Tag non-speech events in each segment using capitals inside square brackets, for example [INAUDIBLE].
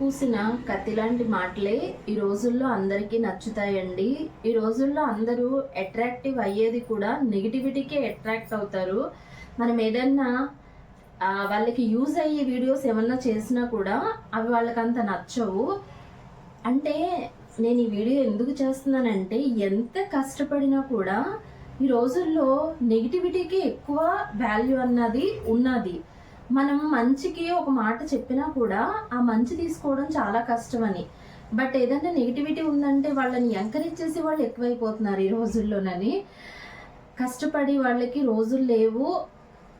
పూసిన కత్తి లాంటి మాటలే ఈ రోజుల్లో అందరికీ నచ్చుతాయండి. ఈ రోజుల్లో అందరూ అట్రాక్టివ్ అయ్యేది కూడా నెగిటివిటీకే అట్రాక్ట్ అవుతారు. మనం ఏదన్నా వాళ్ళకి యూజ్ అయ్యే వీడియోస్ ఏమన్నా చేసినా కూడా అవి వాళ్ళకి అంత నచ్చవు. అంటే నేను ఈ వీడియో ఎందుకు చేస్తున్నానంటే ఎంత కష్టపడినా కూడా ఈ రోజుల్లో నెగిటివిటీకి ఎక్కువ వాల్యూ అన్నది ఉన్నది. మనం మంచికి ఒక మాట చెప్పినా కూడా ఆ మంచి తీసుకోవడం చాలా కష్టమని. బట్ ఏదైనా నెగిటివిటీ ఉందంటే వాళ్ళని ఎంకరేజ్ చేసి వాళ్ళు ఎక్కువైపోతున్నారు ఈ రోజుల్లోనని. కష్టపడి వాళ్ళకి రోజులు లేవు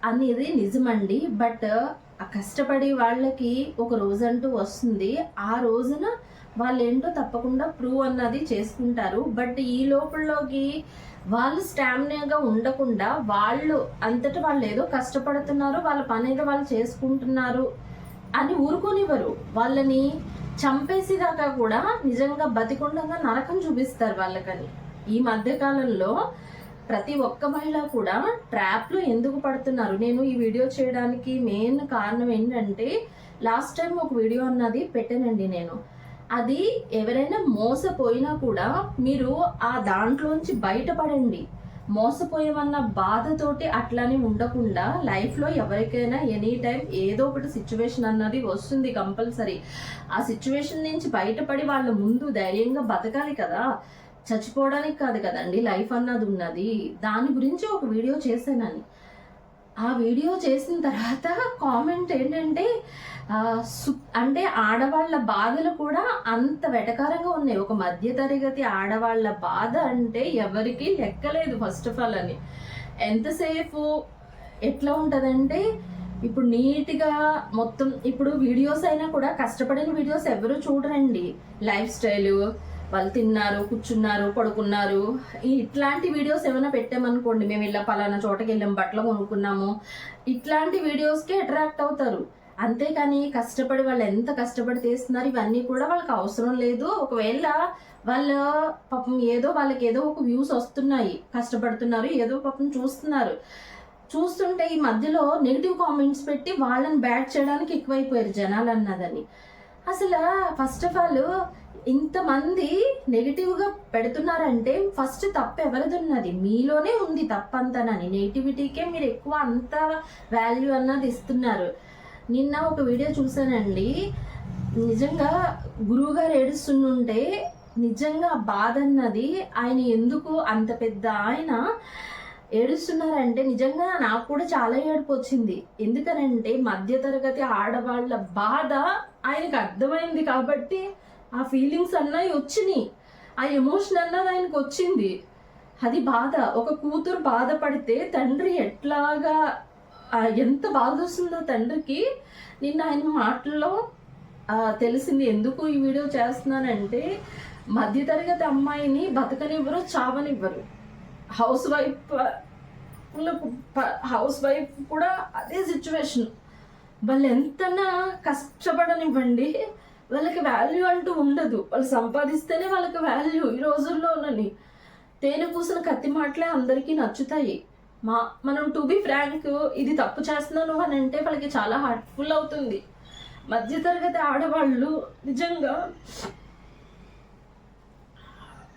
అనేది నిజమండి. బట్ కష్టపడి వాళ్ళకి ఒక రోజు అంటూ వస్తుంది. ఆ రోజున వాళ్ళు ఏంటో తప్పకుండా ప్రూవ్ అన్నది చేసుకుంటారు. బట్ ఈ లోపలలోకి వాళ్ళు స్టామినాగా ఉండకుండా వాళ్ళు అంతటా వాళ్ళు ఏదో కష్టపడుతున్నారు వాళ్ళ పని ఏదో వాళ్ళు చేసుకుంటున్నారు అని ఊరుకోనివ్వరు. వాళ్ళని చంపేసేదాకా కూడా నిజంగా బతికుండగా నరకం చూపిస్తారు వాళ్ళకని. ఈ మధ్య కాలంలో ప్రతి ఒక్క మహిళ కూడా ట్రాప్లో ఎందుకు పడుతున్నారు? నేను ఈ వీడియో చేయడానికి మెయిన్ కారణం ఏంటంటే లాస్ట్ టైం ఒక వీడియో అన్నది పెట్టానండి నేను. అది ఎవరైనా మోసపోయినా కూడా మీరు ఆ దాంట్లోంచి బయటపడండి. మోసపోయామన్న బాధతోటి అట్లానే ఉండకుండా లైఫ్లో ఎవరికైనా ఎనీ టైం ఏదో ఒకటి సిచ్యువేషన్ అన్నది వస్తుంది కంపల్సరీ. ఆ సిచ్యువేషన్ నుంచి బయటపడి వాళ్ళ ముందు ధైర్యంగా బతకాలి కదా. చచ్చిపోవడానికి కాదు కదండి లైఫ్ అన్నది ఉన్నది. దాని గురించి ఒక వీడియో చేశానని. ఆ వీడియో చేసిన తర్వాత కామెంట్ ఏంటంటే సు- అంటే ఆడవాళ్ళ బాధలు కూడా అంత వెటకారంగా ఉన్నాయి. ఒక మధ్యతరగతి ఆడవాళ్ళ బాధ అంటే ఎవరికి లెక్కలేదు ఫస్ట్ ఆఫ్ ఆల్ అని. ఎంతసేపు ఎట్లా ఉంటుందంటే ఇప్పుడు నీట్గా మొత్తం ఇప్పుడు వీడియోస్ అయినా కూడా కష్టపడిన వీడియోస్ ఎవరు చూడరండి. లైఫ్ స్టైల్ వాళ్ళు తిన్నారు కూర్చున్నారు పడుకున్నారు. ఇట్లాంటి వీడియోస్ ఏమైనా పెట్టామనుకోండి మేము ఇలా పలానా చోటకి వెళ్ళాం బట్టలు కొనుక్కున్నాము. ఇట్లాంటి వీడియోస్కి అట్రాక్ట్ అవుతారు. అంతేకాని కష్టపడి వాళ్ళు ఎంత కష్టపడి తీస్తున్నారు ఇవన్నీ కూడా వాళ్ళకి అవసరం లేదు. ఒకవేళ వాళ్ళ పాపం ఏదో వాళ్ళకి ఏదో ఒక వ్యూస్ వస్తున్నాయి కష్టపడుతున్నారు ఏదో పాపం చూస్తున్నారు. చూస్తుంటే ఈ మధ్యలో నెగిటివ్ కామెంట్స్ పెట్టి వాళ్ళని బ్యాడ్ చేయడానికి ఎక్కువైపోయారు జనాలు అన్నదని అసలు ఫస్ట్ ఆఫ్ ఆల్ ఇంతమంది నెగిటివ్గా పెడుతున్నారంటే ఫస్ట్ తప్పు ఎవరిదున్నది? మీలోనే ఉంది తప్పంతనని. నెగిటివిటీకే మీరు ఎక్కువ అంత వాల్యూ అన్నది ఇస్తున్నారు. నిన్న ఒక వీడియో చూసానండి నిజంగా గురువుగారు ఏడుస్తుంటే నిజంగా బాధ అన్నది ఆయన ఎందుకు అంత పెద్ద ఆయన ఏడుస్తున్నారంటే నిజంగా నాకు కూడా చాలా ఏడుపు వచ్చింది. ఎందుకనంటే మధ్యతరగతి ఆడవాళ్ళ బాధ ఆయనకు అర్థమైంది కాబట్టి ఆ ఫీలింగ్స్ అన్నవి వచ్చినాయి. ఆ ఎమోషన్ అన్నది ఆయనకు వచ్చింది. అది బాధ. ఒక కూతురు బాధపడితే తండ్రి ఎట్లాగా ఎంత బాధ వస్తుందో తండ్రికి నిన్న ఆయన మాటల్లో తెలిసింది. ఎందుకు ఈ వీడియో చేస్తున్నానంటే మధ్యతరగతి అమ్మాయిని బతకనివ్వరు చావనివ్వరు. హౌస్ వైఫ్ హౌస్ వైఫ్ కూడా అదే సిచ్యువేషన్ వాళ్ళు ఎంతనా కష్టపడనివ్వండి. వాళ్ళకి వాల్యూ అంటూ ఉండదు. వాళ్ళు సంపాదిస్తేనే వాళ్ళకి వాల్యూ ఈ రోజుల్లోనని. తేనె పూసిన కత్తి మాటలే అందరికీ నచ్చుతాయి. మా మనం టు బి ఫ్రాంక్ ఇది తప్పు చేస్తున్నాను అని అంటే వాళ్ళకి చాలా హార్ట్ఫుల్ అవుతుంది. మధ్యతరగతి ఆడవాళ్ళు నిజంగా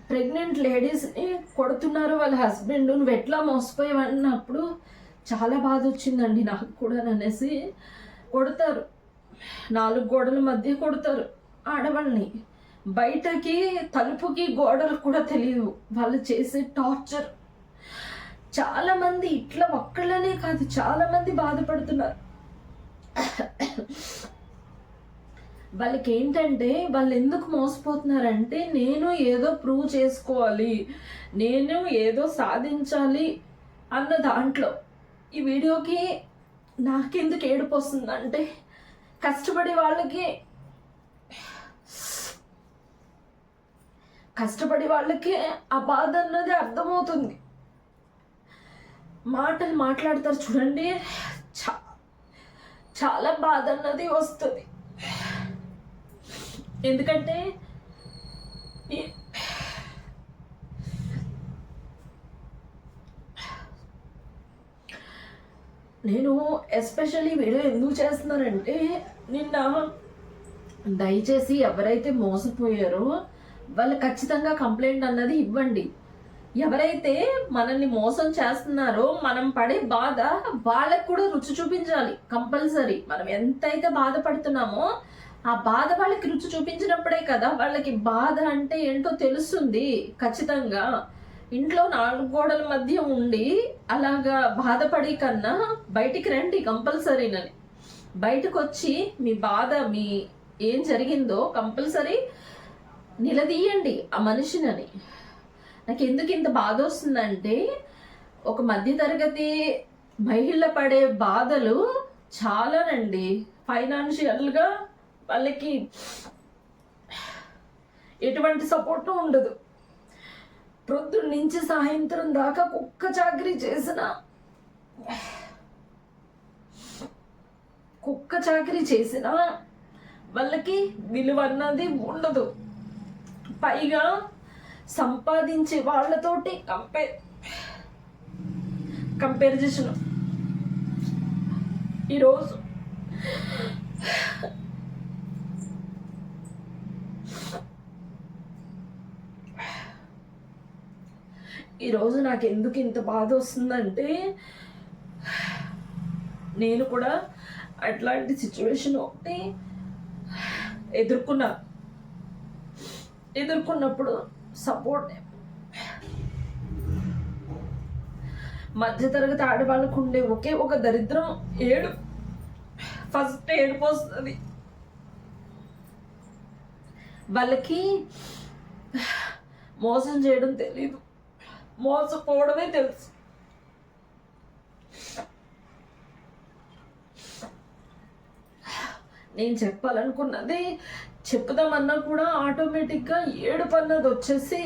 ప్రెగ్నెంట్ లేడీస్ని కొడుతున్నారు వాళ్ళ హస్బెండ్ నువ్వు ఎట్లా మోసపోయావు చాలా బాధ వచ్చిందండి నాకు కూడా అనేసి కొడతారు. నాలుగు గోడల మధ్య కొడతారు ఆడవాళ్ళని. బయటకి తలుపుకి గోడలు కూడా తెలియదు వాళ్ళు చేసే టార్చర్. చాలా మంది ఇట్లా ఒక్కళ్ళనే కాదు చాలా మంది బాధపడుతున్నారు. వాళ్ళకి ఏంటంటే వాళ్ళు ఎందుకు మోసపోతున్నారంటే నేను ఏదో ప్రూవ్ చేసుకోవాలి నేను ఏదో సాధించాలి అన్న దాంట్లో. ఈ వీడియోకి నాకెందుకు ఏడుపు వస్తుందంటే కష్టపడే వాళ్ళకి కష్టపడే వాళ్ళకి ఆ బాధ అన్నది అర్థమవుతుంది. మాటలు మాట్లాడతారు చూడండి. చాలా బాధ అన్నది వస్తుంది. ఎందుకంటే నేను ఎస్పెషల్లీ వీడియో ఎందుకు చేస్తున్నానంటే నిన్న దయచేసి ఎవరైతే మోసపోయారో వాళ్ళు ఖచ్చితంగా కంప్లైంట్ అన్నది ఇవ్వండి. ఎవరైతే మనల్ని మోసం చేస్తున్నారో మనం పడే బాధ వాళ్ళకు కూడా రుచి చూపించాలి కంపల్సరీ మనం ఎంతైతే బాధపడుతున్నామో ఆ బాధ వాళ్ళకి రుచి చూపించినప్పుడే కదా వాళ్ళకి బాధ అంటే ఏంటో తెలుస్తుంది ఖచ్చితంగా. ఇంట్లో నాలుగు గోడల మధ్య ఉండి అలాగా బాధపడి కన్నా బయటికి రండి కంపల్సరీనని బయటకు వచ్చి మీ బాధ మీ ఏం జరిగిందో కంపల్సరీ నిలదీయండి ఆ మనిషినని. నాకు ఎందుకు ఇంత బాధ వస్తుందంటే ఒక మధ్యతరగతి మహిళ పడే బాధలు చాలానండి. ఫైనాన్షియల్గా వాళ్ళకి ఎటువంటి సపోర్టు ఉండదు. ప్రొద్దున నుంచి సాయంత్రం దాకా కుక్క చాకరీ చేసిన. కుక్క చాకరీ చేసిన వాళ్ళకి విలువ అన్నది ఉండదు. పైగా సంపాదించే వాళ్ళతోటి కంపేర్ కంపేర్ చేసిన ఈరోజు ఈరోజు నాకు ఎందుకు ఇంత బాధ వస్తుందంటే నేను కూడా అట్లాంటి సిచ్యువేషన్ ఒకటి ఎదుర్కొన్నా. ఎదుర్కొన్నప్పుడు సపోర్ట్ మధ్యతరగతి ఆడవాళ్ళకు ఉండే ఒకే ఒక దరిద్రం ఏడు. ఫస్ట్ ఏడుపు వస్తుంది. వాళ్ళకి మోసం చేయడం తెలీదు. మోసపోవడమే తెలుసు. నేను చెప్పాలనుకున్నది చెప్పుదామన్నా కూడా ఆటోమేటిక్గా ఏడు పన్నది వచ్చేసి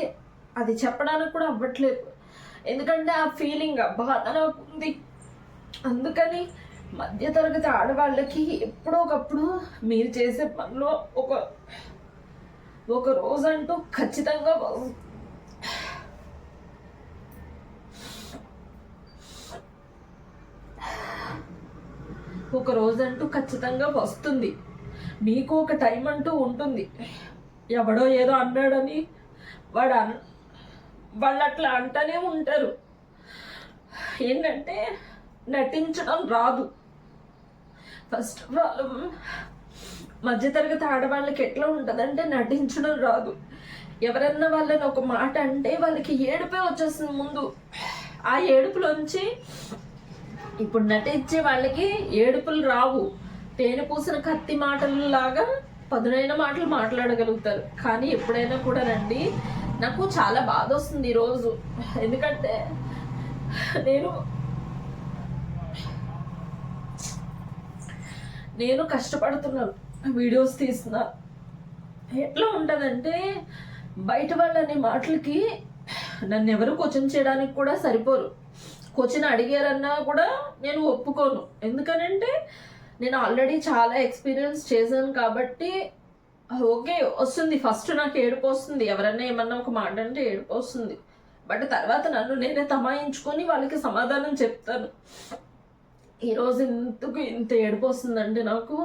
అది చెప్పడానికి కూడా అవ్వట్లేదు. ఎందుకంటే ఆ ఫీలింగ్ ఆ బాధ నాకు ఉంది. అందుకని మధ్యతరగతి ఆడవాళ్ళకి ఎప్పుడో ఒకప్పుడు మీరు చేసే పనిలో ఒక ఒక రోజంటూ ఖచ్చితంగా ఒక రోజంటూ ఖచ్చితంగా వస్తుంది. మీకు ఒక టైం అంటూ ఉంటుంది. ఎవడో ఏదో అన్నాడని వాడు అన్ వాళ్ళు అట్లా అంటూనే ఉంటారు. ఏంటంటే నటించడం రాదు. ఫస్ట్ ఆఫ్ ఆల్ మధ్యతరగతి ఆడవాళ్ళకి ఎట్లా ఉంటుందంటే నటించడం రాదు. ఎవరన్నా వాళ్ళని ఒక మాట అంటే వాళ్ళకి ఏడుపే వచ్చేస్తుంది ముందు. ఆ ఏడుపులోంచి ఇప్పుడు నటించే వాళ్ళకి ఏడుపులు రావు. తేనె పూసిన కత్తి మాటలలాగా పదునైన మాటలు మాట్లాడగలుగుతారు. కానీ ఎప్పుడైనా కూడా రండి. నాకు చాలా బాధ వస్తుంది ఈరోజు. ఎందుకంటే నేను నేను కష్టపడుతున్నాను. వీడియోస్ తీస్తున్నా. ఎట్లా ఉంటుందంటే బయట వాళ్ళని మాటలకి నన్ను ఎవరు క్వశ్చన్ చేయడానికి కూడా సరిపోరు. క్వశ్చన్ అడిగారన్నా కూడా నేను ఒప్పుకోను. ఎందుకనంటే నేను ఆల్రెడీ చాలా ఎక్స్పీరియన్స్ చేశాను కాబట్టి ఓకే వస్తుంది. ఫస్ట్ నాకు ఏడుపు వస్తుంది. ఎవరన్నా ఏమన్నా ఒక మాట అంటే ఏడుపు వస్తుంది. బట్ తర్వాత నన్ను నేనే తమాయించుకొని వాళ్ళకి సమాధానం చెప్తాను. ఈరోజు ఎందుకు ఇంత ఏడుపు వస్తుందంటే నాకు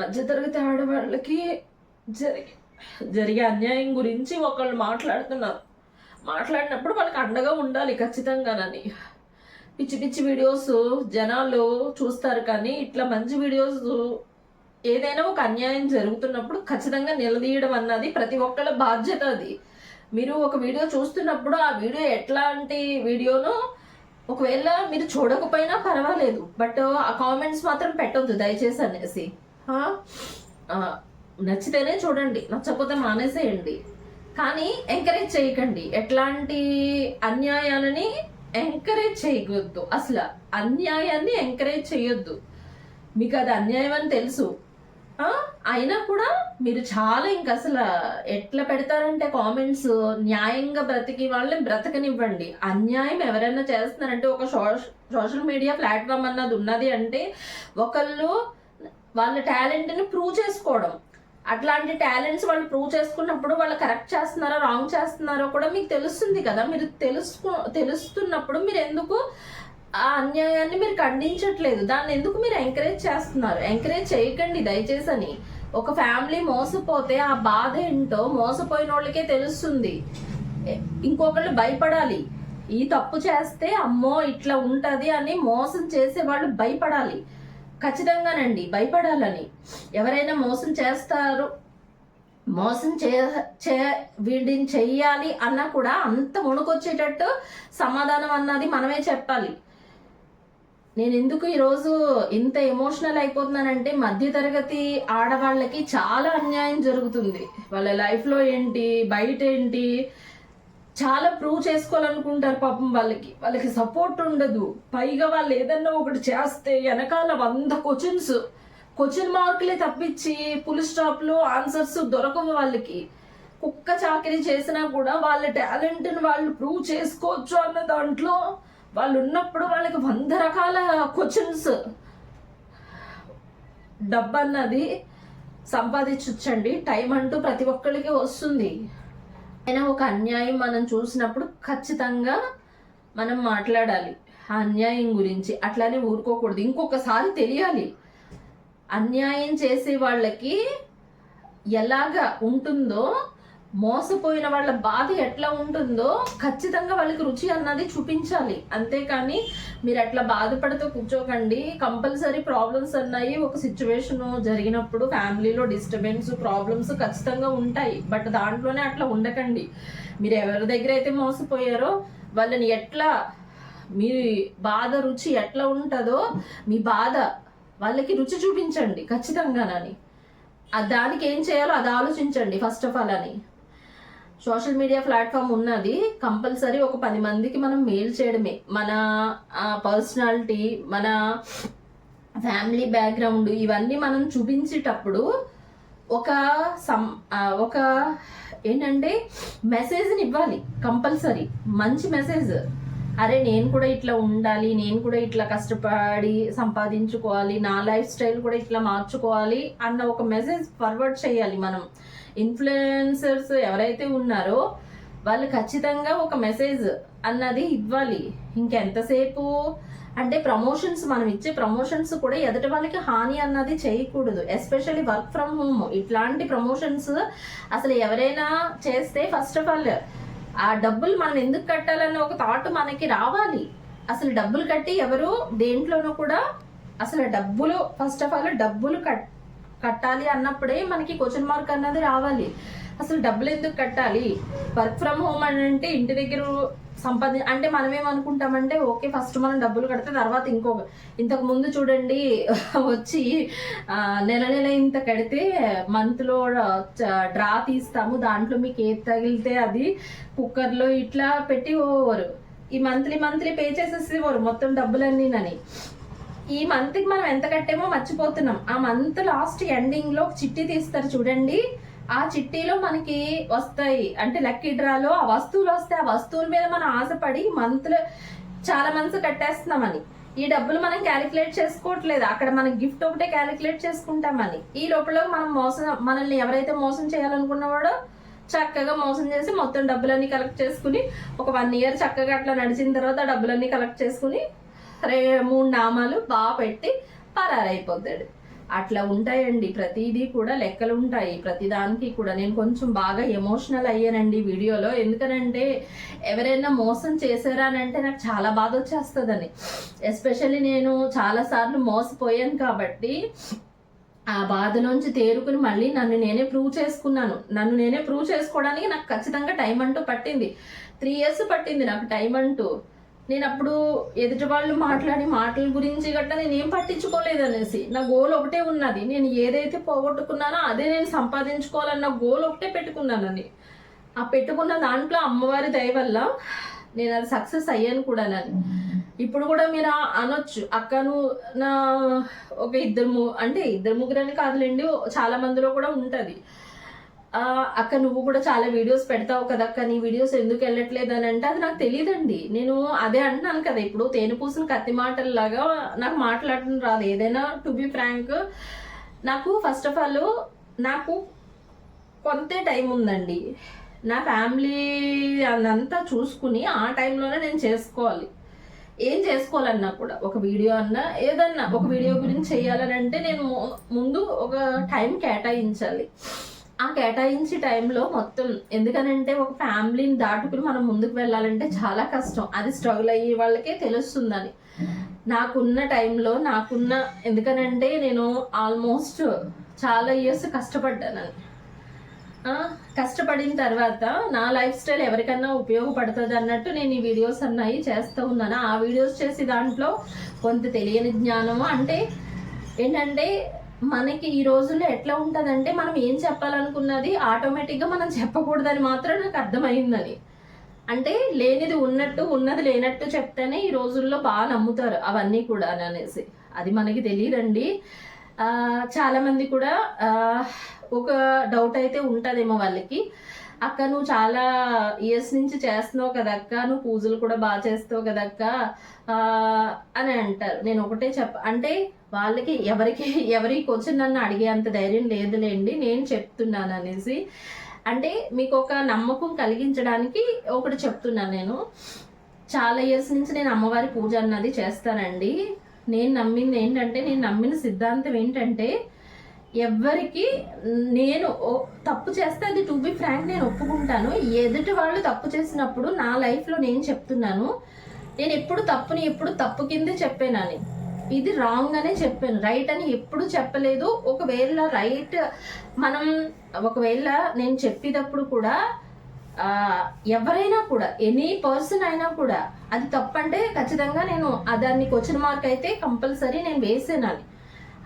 మధ్యతరగతి ఆడవాళ్ళకి జరిగే జరిగే అన్యాయం గురించి ఒకళ్ళు మాట్లాడుతున్నారు. మాట్లాడినప్పుడు వాళ్ళకి అండగా ఉండాలి ఖచ్చితంగానని. పిచ్చి పిచ్చి వీడియోస్ జనాలు చూస్తారు కానీ ఇట్లా మంచి వీడియోస్ ఏదైనా ఒక అన్యాయం జరుగుతున్నప్పుడు ఖచ్చితంగా నిలదీయడం అన్నది ప్రతి ఒక్కళ్ళ బాధ్యత అది. మీరు ఒక వీడియో చూస్తున్నప్పుడు ఆ వీడియో ఎట్లాంటి వీడియోను ఒకవేళ మీరు చూడకపోయినా పర్వాలేదు. బట్ ఆ కామెంట్స్ మాత్రం పెట్టొద్దు దయచేసి అనేసి. నచ్చితేనే చూడండి. నచ్చకపోతే మానేసేయండి. కానీ ఎంకరేజ్ చేయకండి. ఎట్లాంటి అన్యాయాలని ఎంకరేజ్ చేయవద్దు అసలు అన్యాయాన్ని ఎంకరేజ్ చేయొద్దు. మీకు అది అన్యాయం అని తెలుసు. అయినా కూడా మీరు చాలా ఇంక అసలు ఎట్లా పెడతారంటే కామెంట్స్ న్యాయంగా బ్రతికి వాళ్ళని బ్రతకనివ్వండి. అన్యాయం ఎవరైనా చేస్తున్నారంటే ఒక సోషల్ మీడియా ప్లాట్ఫామ్ అన్నది ఉన్నది అంటే ఒకళ్ళు వాళ్ళ టాలెంట్ని ప్రూవ్ చేసుకోవడం. అట్లాంటి టాలెంట్స్ వాళ్ళు ప్రూవ్ చేసుకున్నప్పుడు వాళ్ళు కరెక్ట్ చేస్తున్నారో రాంగ్ చేస్తున్నారో కూడా మీకు తెలుస్తుంది కదా. మీరు తెలుసుకో తెలుస్తున్నప్పుడు మీరు ఎందుకు ఆ అన్యాయాన్ని మీరు ఖండించట్లేదు? దాన్ని ఎందుకు మీరు ఎంకరేజ్ చేస్తున్నారు? ఎంకరేజ్ చేయకండి దయచేసి అని ఒక ఫ్యామిలీ మోసపోతే ఆ బాధ ఏంటో మోసపోయిన వాళ్ళకే తెలుస్తుంది ఇంకొకళ్ళు భయపడాలి. ఈ తప్పు చేస్తే అమ్మో ఇట్లా ఉంటది అని మోసం చేసే వాళ్ళు భయపడాలి. ఖచ్చితంగానండి భయపడాలని. ఎవరైనా మోసం చేస్తారు మోసం చే చే వీడిని చెయ్యాలి అన్నా కూడా అంత వణుకొచ్చేటట్టు సమాధానం అన్నది మనమే చెప్పాలి. నేను ఎందుకు ఈరోజు ఇంత ఎమోషనల్ అయిపోతున్నానంటే మధ్యతరగతి ఆడవాళ్ళకి చాలా అన్యాయం జరుగుతుంది. వాళ్ళ లైఫ్లో ఏంటి బయట ఏంటి చాలా ప్రూవ్ చేసుకోవాలనుకుంటారు పాపం వాళ్ళకి. వాళ్ళకి సపోర్ట్ ఉండదు. పైగా వాళ్ళు ఏదన్నా ఒకటి చేస్తే వెనకాల వంద క్వశ్చన్స్ క్వశ్చన్ మార్కులే తప్పించి ఫుల్ స్టాప్లో ఆన్సర్స్ దొరకవు వాళ్ళకి. కుక్క చాకరీ చేసినా కూడా వాళ్ళ టాలెంట్ని వాళ్ళు ప్రూవ్ చేసుకోవచ్చు అన్న దాంట్లో వాళ్ళు ఉన్నప్పుడు వాళ్ళకి వంద రకాల క్వశ్చన్స్ డబ్బు అన్నది సంపాదించొచ్చండి. టైం అంటూ ప్రతి ఒక్కరికి వస్తుంది. అయినా ఒక అన్యాయం మనం చూసినప్పుడు ఖచ్చితంగా మనం మాట్లాడాలి. ఆ అన్యాయం గురించి అట్లానే ఊరుకోకూడదు. ఇంకొకసారి తెలియాలి. అన్యాయం చేసే వాళ్ళకి ఎలాగ ఉంటుందో మోసపోయిన వాళ్ళ బాధ ఎట్లా ఉంటుందో ఖచ్చితంగా వాళ్ళకి రుచి అన్నది చూపించాలి. అంతేకాని మీరు అట్లా బాధపడుతూ కూర్చోకండి. కంపల్సరీ ప్రాబ్లమ్స్ అన్నాయి. ఒక సిచ్యువేషన్ జరిగినప్పుడు ఫ్యామిలీలో డిస్టర్బెన్స్ ప్రాబ్లమ్స్ ఖచ్చితంగా ఉంటాయి. బట్ దాంట్లోనే అట్లా ఉండకండి. మీరు ఎవరి దగ్గర అయితే మోసపోయారో వాళ్ళని ఎట్లా మీ బాధ రుచి ఎట్లా ఉంటుందో మీ బాధ వాళ్ళకి రుచి చూపించండి ఖచ్చితంగానని. దానికి ఏం చేయాలో అది ఆలోచించండి ఫస్ట్ ఆఫ్ ఆల్ అని. సోషల్ మీడియా ప్లాట్ఫామ్ ఉన్నది. కంపల్సరీ ఒక పది మందికి మనం మెయిల్ చేయడమే. మన పర్సనాలిటీ మన ఫ్యామిలీ బ్యాక్గ్రౌండ్ ఇవన్నీ మనం చూపించేటప్పుడు ఒక సం ఒక ఏంటంటే మెసేజ్ని ఇవ్వాలి. కంపల్సరీ. మంచి మెసేజ్. అరే నేను కూడా ఇట్లా ఉండాలి నేను కూడా ఇట్లా కష్టపడి సంపాదించుకోవాలి నా లైఫ్ స్టైల్ కూడా ఇట్లా మార్చుకోవాలి అన్న ఒక మెసేజ్ ఫార్వర్డ్ చేయాలి మనం. ఇన్ఫ్లుయెన్సర్స్ ఎవరైతే ఉన్నారో వాళ్ళు ఖచ్చితంగా ఒక మెసేజ్ అన్నది ఇవ్వాలి. ఇంకెంతసేపు? అంటే ప్రమోషన్స్ మనం ఇచ్చే ప్రమోషన్స్ కూడా ఎదుటి వాళ్ళకి హాని అన్నది చేయకూడదు. Especially work from home. ఇట్లాంటి ప్రమోషన్స్ అసలు ఎవరైనా చేస్తే ఫస్ట్ ఆఫ్ ఆల్ ఆ డబ్బులు మనం ఎందుకు కట్టాలన్న ఒక థాట్ మనకి రావాలి. అసలు డబ్బులు కట్టి ఎవరు దేంట్లోనూ కూడా అసలు డబ్బులు ఫస్ట్ ఆఫ్ ఆల్ డబ్బులు కట్ కట్టాలి అన్నప్పుడే మనకి క్వశ్చన్ మార్క్ అన్నది రావాలి. అసలు డబ్బులు ఎందుకు కట్టాలి? వర్క్ ఫ్రమ్ హోమ్ అని అంటే ఇంటి దగ్గర సంపాది అంటే మనం ఏమనుకుంటామంటే ఓకే ఫస్ట్ మనం డబ్బులు కడితే తర్వాత ఇంకో ఇంతకు ముందు చూడండి [LAUGHS] వచ్చి నెల నెల ఇంత కడితే మంత్లో డ్రా తీస్తాము. దాంట్లో మీకు ఏది తగిలితే అది కుక్కర్లో ఇట్లా పెట్టి ఓవరు ఈ మంత్లీ మంత్లీ పే చేసేసేవారు మొత్తం డబ్బులన్నీనని. ఈ మంత్కి మనం ఎంత కట్టామో మర్చిపోతున్నాం. ఆ మంత్ లాస్ట్ ఎండింగ్లో చిట్టి తీస్తారు చూడండి. ఆ చిట్టీలో మనకి వస్తాయి. అంటే లక్కీ డ్రాలో ఆ వస్తువులు వస్తాయి ఆ వస్తువుల మీద మనం ఆశపడి మంత్ చాలా మంత్స్ కట్టేస్తున్నామని. ఈ డబ్బులు మనం క్యాలిక్యులేట్ చేసుకోవట్లేదు. అక్కడ మనం గిఫ్ట్ ఒకటే క్యాలిక్యులేట్ చేసుకుంటామని ఈ లోపల మనం మోసం మనల్ని ఎవరైతే మోసం చేయాలనుకున్నవాడో చక్కగా మోసం చేసి మొత్తం డబ్బులన్నీ కలెక్ట్ చేసుకుని ఒక వన్ ఇయర్ చక్కగా అట్లా నడిచిన తర్వాత డబ్బులన్నీ కలెక్ట్ చేసుకుని రే మూడు నామాలు బాగా పెట్టి పరారైపోతాడు. అట్లా ఉంటాయండి. ప్రతిదీ కూడా లెక్కలు ఉంటాయి. ప్రతిదానికి కూడా. నేను కొంచెం బాగా ఎమోషనల్ అయ్యానండి వీడియోలో. ఎందుకనంటే ఎవరైనా మోసం చేశారా అని అంటే నాకు చాలా బాధ వచ్చేస్తుందని. ఎస్పెషల్లీ నేను చాలాసార్లు మోసపోయాను కాబట్టి ఆ బాధలోంచి తేరుకుని మళ్ళీ నన్ను నేనే ప్రూవ్ చేసుకున్నాను. నన్ను నేనే ప్రూవ్ చేసుకోవడానికి నాకు ఖచ్చితంగా టైం అంటూ పట్టింది. త్రీ ఇయర్స్ పట్టింది నాకు టైం అంటూ. నేను అప్పుడు ఎదుటి వాళ్ళు మాట్లాడి మాటల గురించి గట్టా నేను ఏం పట్టించుకోలేదు అనేసి నా గోల్ ఒకటే ఉన్నది. నేను ఏదైతే పోగొట్టుకున్నానో అదే నేను సంపాదించుకోవాలన్న గోల్ ఒకటే పెట్టుకున్నానని ఆ పెట్టుకున్న దాంట్లో అమ్మవారి దయ వల్ల నేను అది సక్సెస్ అయ్యాను కూడా నన్ను ఇప్పుడు కూడా మీరు అనొచ్చు. అక్కను నా ఒక ఇద్దరు అంటే ఇద్దరు ముగ్గురని కాదులేండి చాలా మందిలో కూడా ఉంటుంది. అక్క నువ్వు కూడా చాలా వీడియోస్ పెడతావు కదా అక్క నీ వీడియోస్ ఎందుకు వెళ్ళట్లేదు అని అంటే అది నాకు తెలియదండి. నేను అదే అంటున్నాను కదా ఇప్పుడు తేనె పూసిన కత్తి మాటల్లాగా నాకు మాట్లాడటం రాదు. ఏదైనా టు బి ఫ్రాంక్ నాకు ఫస్ట్ ఆఫ్ ఆల్ నాకు కొంతే టైం ఉందండి. నా ఫ్యామిలీ అదంతా చూసుకుని ఆ టైంలోనే నేను చేసుకోవాలి. ఏం చేసుకోవాలన్నా కూడా ఒక వీడియో అన్నా ఏదన్నా ఒక వీడియో గురించి చేయాలని అంటే నేను ము- ముందు ఒక టైం కేటాయించాలి. ఆ కేటాయించే టైంలో మొత్తం ఎందుకనంటే ఒక ఫ్యామిలీని దాటుకుని మనం ముందుకు వెళ్ళాలంటే చాలా కష్టం. అది స్ట్రగుల్ అయ్యే వాళ్ళకే తెలుస్తుందని. నాకున్న టైంలో నాకున్న ఎందుకనంటే నేను ఆల్మోస్ట్ చాలా ఇయర్స్ కష్టపడ్డానని. కష్టపడిన తర్వాత నా లైఫ్ స్టైల్ ఎవరికన్నా ఉపయోగపడుతుంది అన్నట్టు నేను ఈ వీడియోస్ అన్నాయి చేస్తూ ఉన్నాను. ఆ వీడియోస్ చేసి దాంట్లో కొంత తెలియని జ్ఞానము అంటే ఏంటంటే మనకి ఈ రోజుల్లో ఎట్లా ఉంటుందంటే మనం ఏం చెప్పాలనుకున్నది ఆటోమేటిక్గా మనం చెప్పకూడదని మాత్రం నాకు అర్థమైందని. అంటే లేనిది ఉన్నట్టు ఉన్నది లేనట్టు చెప్తేనే ఈ రోజుల్లో బాగా నమ్ముతారు అవన్నీ కూడా అని అనేసి. అది మనకి తెలియదండి. చాలామంది కూడా ఒక డౌట్ అయితే ఉంటుందేమో వాళ్ళకి. అక్క నువ్వు చాలా ఇయర్స్ నుంచి చేస్తున్నావు కదక్క నువ్వు పూజలు కూడా బాగా చేస్తావు కదక్క అని అంటారు. నేను ఒకటే చెప్ప అంటే వాళ్ళకి ఎవరికి ఎవరి వచ్చి నన్ను అడిగే అంత ధైర్యం లేదులేండి నేను చెప్తున్నాను అనేసి. అంటే మీకు ఒక నమ్మకం కలిగించడానికి ఒకటి చెప్తున్నాను నేను. చాలా ఇయర్స్ నుంచి నేను అమ్మవారి పూజ అన్నది చేస్తానండి. నేను నమ్మింది ఏంటంటే నేను నమ్మిన సిద్ధాంతం ఏంటంటే ఎవ్వరికి నేను ఓ- తప్పు చేస్తే అది టు బి ఫ్రాంక్ నేను ఒప్పుకుంటాను. ఎదుటి వాళ్ళు తప్పు చేసినప్పుడు నా లైఫ్లో నేను చెప్తున్నాను. నేను ఎప్పుడు తప్పుని ఎప్పుడు తప్పు కిందే చెప్పానని. ఇది రాంగ్ అనే చెప్పాను. రైట్ అని ఎప్పుడు చెప్పలేదు. ఒకవేళ రైట్ మనం ఒకవేళ నేను చెప్పేటప్పుడు కూడా ఎవరైనా కూడా ఎనీ పర్సన్ అయినా కూడా అది తప్పంటే ఖచ్చితంగా నేను ఆ దాన్ని క్వశ్చన్ మార్క్ అయితే కంపల్సరీ నేను వేసేనాలి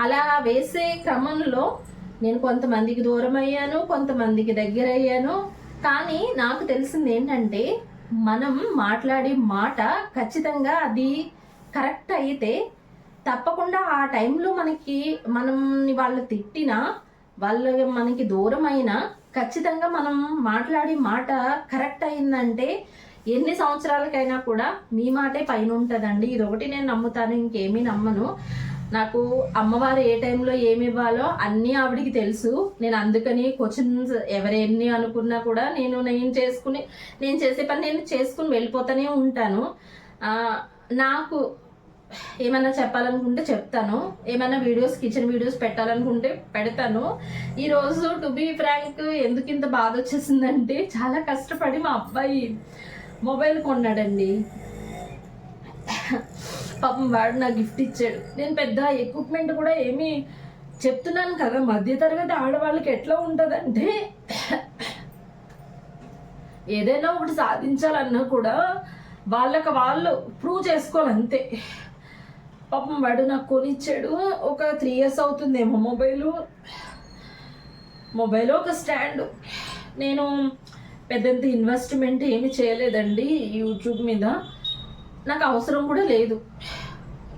అలా వేసే క్రమంలో నేను కొంతమందికి దూరం అయ్యాను కొంతమందికి దగ్గర అయ్యాను కానీ నాకు తెలిసింది ఏంటంటే మనం మాట్లాడే మాట ఖచ్చితంగా అది కరెక్ట్ అయితే తప్పకుండా ఆ టైంలో మనకి మనం వాళ్ళు తిట్టినా వాళ్ళ మనకి దూరం అయినా ఖచ్చితంగా మనం మాట్లాడే మాట కరెక్ట్ అయిందంటే ఎన్ని సంవత్సరాలకైనా కూడా మీ మాటే పైన ఉంటుందండి. ఇది ఒకటి నేను నమ్ముతాను ఇంకేమీ నమ్మను. నాకు అమ్మవారు ఏ టైంలో ఏమి ఇవ్వాలో అన్నీ ఆవిడికి తెలుసు. నేను అందుకని క్వశ్చన్స్ ఎవరెన్ని అనుకున్నా కూడా నేను నేను చేసుకుని నేను చేసే పని నేను చేసుకుని వెళ్ళిపోతూనే ఉంటాను. నాకు ఏమైనా చెప్పాలనుకుంటే చెప్తాను. ఏమైనా వీడియోస్ కిచెన్ వీడియోస్ పెట్టాలనుకుంటే పెడతాను. ఈరోజు టు బీ ఫ్రాంక్ ఎందుకు ఇంత బాధ వచ్చేసిందంటే చాలా కష్టపడి మా అబ్బాయి మొబైల్ కొన్నాడండి. పాపం వాడు నాకు గిఫ్ట్ ఇచ్చాడు. నేను పెద్ద ఎక్విప్మెంట్ కూడా ఏమీ చెప్తున్నాను కదా మధ్యతరగతి ఆడవాళ్ళకి ఎట్లా ఉంటుందంటే ఏదైనా ఒకటి సాధించాలన్నా కూడా వాళ్ళకి వాళ్ళు ప్రూవ్ చేసుకోవాలి అంతే. పాపం వాడు నాకు కొనిచ్చాడు. ఒక త్రీ ఇయర్స్ అవుతుందేమో మొబైలు మొబైల్ ఒక స్టాండ్ నేను పెద్దంత ఇన్వెస్ట్మెంట్ ఏమి చేయలేదండి యూట్యూబ్ మీద. నాకు అవసరం కూడా లేదు.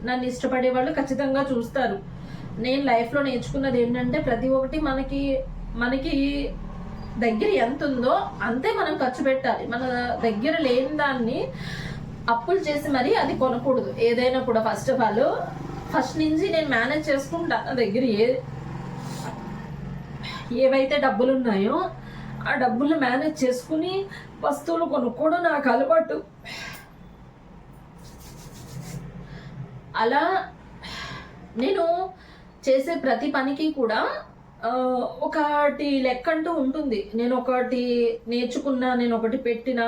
నన్ను ఇష్టపడే వాళ్ళు ఖచ్చితంగా చూస్తారు. నేను లైఫ్లో నేర్చుకున్నది ఏంటంటే ప్రతి ఒక్కటి మనకి మనకి దగ్గర ఎంత ఉందో అంతే మనం ఖర్చు పెట్టాలి. మన దగ్గర లేని దాన్ని అప్పులు చేసి మరి అది కొనకూడదు. ఏదైనా కూడా ఫస్ట్ ఆఫ్ ఆల్ ఫస్ట్ నుంచి నేను మేనేజ్ చేసుకుంటా. నా దగ్గర ఏ ఏవైతే డబ్బులు ఉన్నాయో ఆ డబ్బులు మేనేజ్ చేసుకుని వస్తువులు కొనుక్కోవడం నాకు అలవాటు. అలా నేను చేసే ప్రతి పనికి కూడా ఒకటి లెక్క అంటూ ఉంటుంది. నేను ఒకటి నేర్చుకున్నా నేను ఒకటి పెట్టినా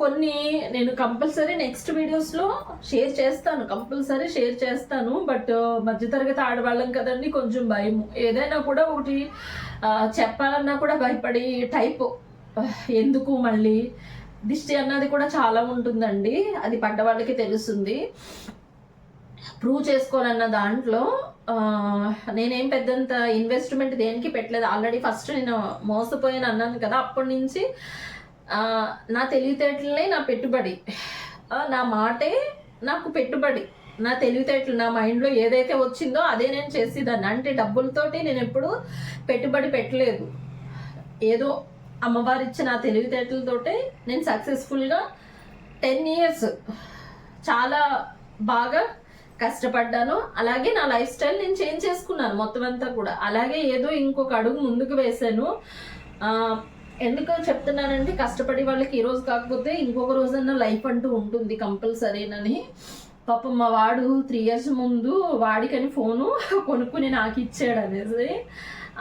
కొన్ని నేను కంపల్సరీ నెక్స్ట్ వీడియోస్లో షేర్ చేస్తాను. కంపల్సరీ షేర్ చేస్తాను. బట్ మధ్యతరగతి ఆడవాళ్ళం కదండి కొంచెం భయం ఏదైనా కూడా ఒకటి చెప్పాలన్నా కూడా భయపడి టైప్. ఎందుకు మళ్ళీ? దిష్టి అన్నది కూడా చాలా ఉంటుందండి. అది పడ్డ వాళ్ళకి తెలుస్తుంది. ప్రూవ్ చేసుకోవాలన్న దాంట్లో నేనేం పెద్దంత ఇన్వెస్ట్మెంట్ దేనికి పెట్టలేదు. ఆల్రెడీ ఫస్ట్ నేను మోసపోయాను అన్నాను కదా అప్పటి నుంచి నా తెలివితేటలే నా పెట్టుబడి. నా మాటే నాకు పెట్టుబడి. నా తెలివితేటలు నా మైండ్లో ఏదైతే వచ్చిందో అదే నేను చేసేదాన్ని. అంటే డబ్బులతోటి నేను ఎప్పుడు పెట్టుబడి పెట్టలేదు. ఏదో అమ్మవారు ఇచ్చిన ఆ తెలివితేటలతోటే నేను సక్సెస్ఫుల్గా టెన్ ఇయర్స్ చాలా బాగా కష్టపడ్డాను. అలాగే నా లైఫ్ స్టైల్ నేను చేంజ్ చేసుకున్నాను మొత్తం అంతా కూడా. అలాగే ఏదో ఇంకొక అడుగు ముందుకు వేశాను. ఎందుకు చెప్తున్నానంటే కష్టపడి వాళ్ళకి ఈ రోజు కాకపోతే ఇంకొక రోజన్నా లైఫ్ అంటూ ఉంటుంది కంపల్సరీనని. పాపం మా వాడు త్రీ ఇయర్స్ ముందు వాడికని ఫోను [LAUGHS] కొనుక్కుని నాకు ఇచ్చాడు అనేసి.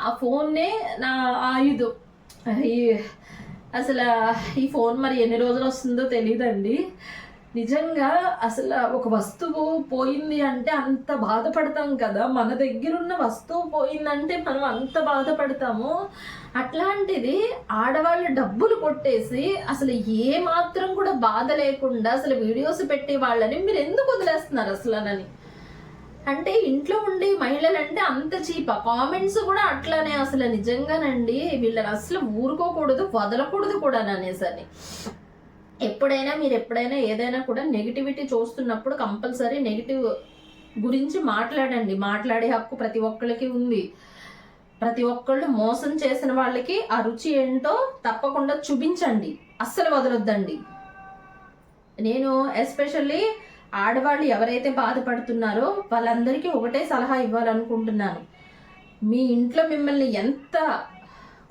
ఆ ఫోన్నే నా ఆయుధం. ఈ అసలు ఈ ఫోన్ మరి ఎన్ని రోజులు వస్తుందో తెలియదండి నిజంగా అసలు ఒక వస్తువు పోయింది అంటే అంత బాధపడతాం కదా. మన దగ్గర ఉన్న వస్తువు పోయిందంటే మనం అంత బాధపడతాము. అట్లాంటిది ఆడవాళ్ళు డబ్బులు కొట్టేసి అసలు ఏ మాత్రం కూడా బాధ లేకుండా అసలు వీడియోస్ పెట్టే వాళ్ళని మీరు ఎందుకు వదిలేస్తున్నారు అసలు అని? అంటే ఇంట్లో ఉండే మహిళలు అంటే అంత చీప. కామెంట్స్ కూడా అట్లానే అసలు నిజంగానండి. వీళ్ళని అసలు ఊరుకోకూడదు వదలకూడదు కూడా అనేసరి ఎప్పుడైనా మీరు ఎప్పుడైనా ఏదైనా కూడా నెగిటివిటీ చూస్తున్నప్పుడు కంపల్సరీ నెగిటివ్ గురించి మాట్లాడండి. మాట్లాడే హక్కు ప్రతి ఒక్కరికి ఉంది. ప్రతి ఒక్కళ్ళు మోసం చేసిన వాళ్ళకి ఆ రుచి ఏంటో తప్పకుండా చూపించండి. అస్సలు వదలొద్దండి. నేను ఎస్పెషల్లీ ఆడవాళ్ళు ఎవరైతే బాధపడుతున్నారో వాళ్ళందరికీ ఒకటే సలహా ఇవ్వాలనుకుంటున్నాను. మీ ఇంట్లో మిమ్మల్ని ఎంత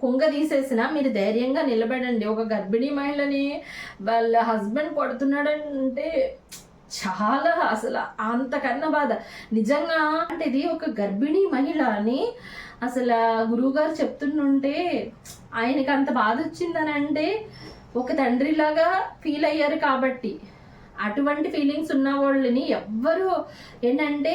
కుంగదీసేసినా మీరు ధైర్యంగా నిలబడండి. ఒక గర్భిణీ మహిళని వాళ్ళ హస్బెండ్ కొడుతున్నాడంటే చాలా అసలు అంతకన్నా బాధ. నిజంగా అంటే ఇది ఒక గర్భిణీ మహిళ అని అసలు గురువుగారు చెప్తుంటుంటే ఆయనకి అంత బాధ వచ్చిందని అంటే ఒక తండ్రిలాగా ఫీల్ అయ్యారు కాబట్టి. అటువంటి ఫీలింగ్స్ ఉన్న వాళ్ళని ఎవ్వరు ఏంటంటే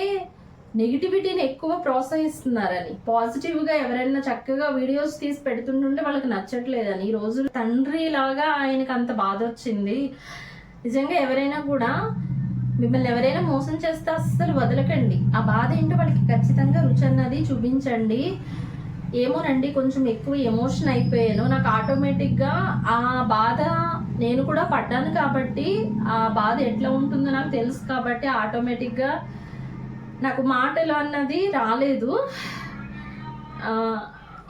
నెగిటివిటీని ఎక్కువ ప్రోత్సహిస్తున్నారని. పాజిటివ్గా ఎవరైనా చక్కగా వీడియోస్ తీసి పెడుతుంటుంటే వాళ్ళకి నచ్చట్లేదని. ఈ రోజు తండ్రి లాగా ఆయనకు అంత బాధ వచ్చింది నిజంగా ఎవరైనా కూడా మిమ్మల్ని ఎవరైనా మోసం చేస్తే అస్సలు వదలకండి. ఆ బాధ ఏంటో వాళ్ళకి ఖచ్చితంగా రుచి అన్నది చూపించండి. ఏమోనండి కొంచెం ఎక్కువ ఎమోషన్ అయిపోయాను. నాకు ఆటోమేటిక్గా ఆ బాధ నేను కూడా పడ్డాను కాబట్టి ఆ బాధ ఎట్లా ఉంటుందో నాకు తెలుసు కాబట్టి ఆటోమేటిక్గా నాకు మాటలు అన్నది రాలేదు.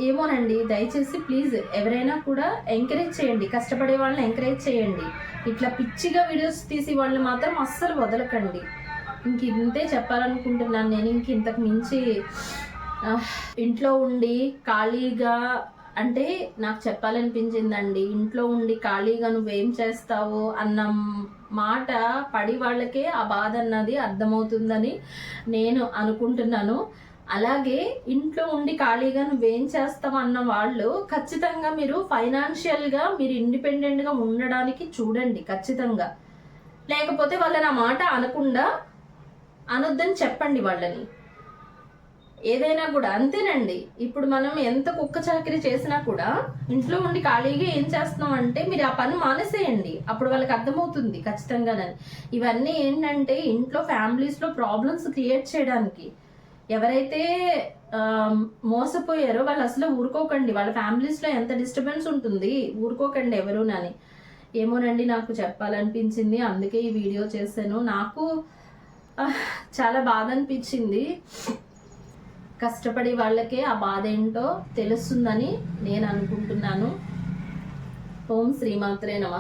ఏమోనండి దయచేసి ప్లీజ్ ఎవరైనా కూడా ఎంకరేజ్ చేయండి. కష్టపడే వాళ్ళని ఎంకరేజ్ చేయండి. ఇట్లా పిచ్చిగా వీడియోస్ తీసి వాళ్ళని మాత్రం అస్సలు వదలకండి. ఇంక ఇంతే చెప్పాలనుకుంటున్నాను నేను. ఇంక ఇంతకు మించి ఇంట్లో ఉండి ఖాళీగా అంటే నాకు చెప్పాలనిపించిందండి ఇంట్లో ఉండి ఖాళీగా నువ్వేం చేస్తావు అన్న మాట పడి వాళ్ళకే ఆ బాధ అన్నది అర్థమవుతుందని నేను అనుకుంటున్నాను. అలాగే ఇంట్లో ఉండి ఖాళీగా నువ్వేం చేస్తావు అన్న వాళ్ళు ఖచ్చితంగా మీరు ఫైనాన్షియల్గా మీరు ఇండిపెండెంట్గా ఉండడానికి చూడండి ఖచ్చితంగా. లేకపోతే వాళ్ళని ఆ మాట అనకుండా అనొద్దని చెప్పండి వాళ్ళని. ఏదైనా కూడా అంతేనండి. ఇప్పుడు మనం ఎంత కుక్క చాకరీ చేసినా కూడా ఇంట్లో ఉండి ఖాళీగా ఏం చేస్తున్నాం అంటే మీరు ఆ పని మానేసేయండి. అప్పుడు వాళ్ళకి అర్థమవుతుంది ఖచ్చితంగానని. ఇవన్నీ ఏంటంటే ఇంట్లో ఫ్యామిలీస్లో ప్రాబ్లమ్స్ క్రియేట్ చేయడానికి. ఎవరైతే మోసపోయారో వాళ్ళు అసలు ఊరుకోకండి. వాళ్ళ ఫ్యామిలీస్లో ఎంత డిస్టర్బెన్స్ ఉంటుంది ఊరుకోకండి ఎవరునని. ఏమోనండి నాకు చెప్పాలనిపించింది. అందుకే ఈ వీడియో చేశాను. నాకు చాలా బాధ అనిపించింది. కష్టపడి వాళ్ళకే ఆ బాధ ఏంటో తెలుస్తుందని నేను అనుకుంటున్నాను. ఓం శ్రీమాత్రే నమ.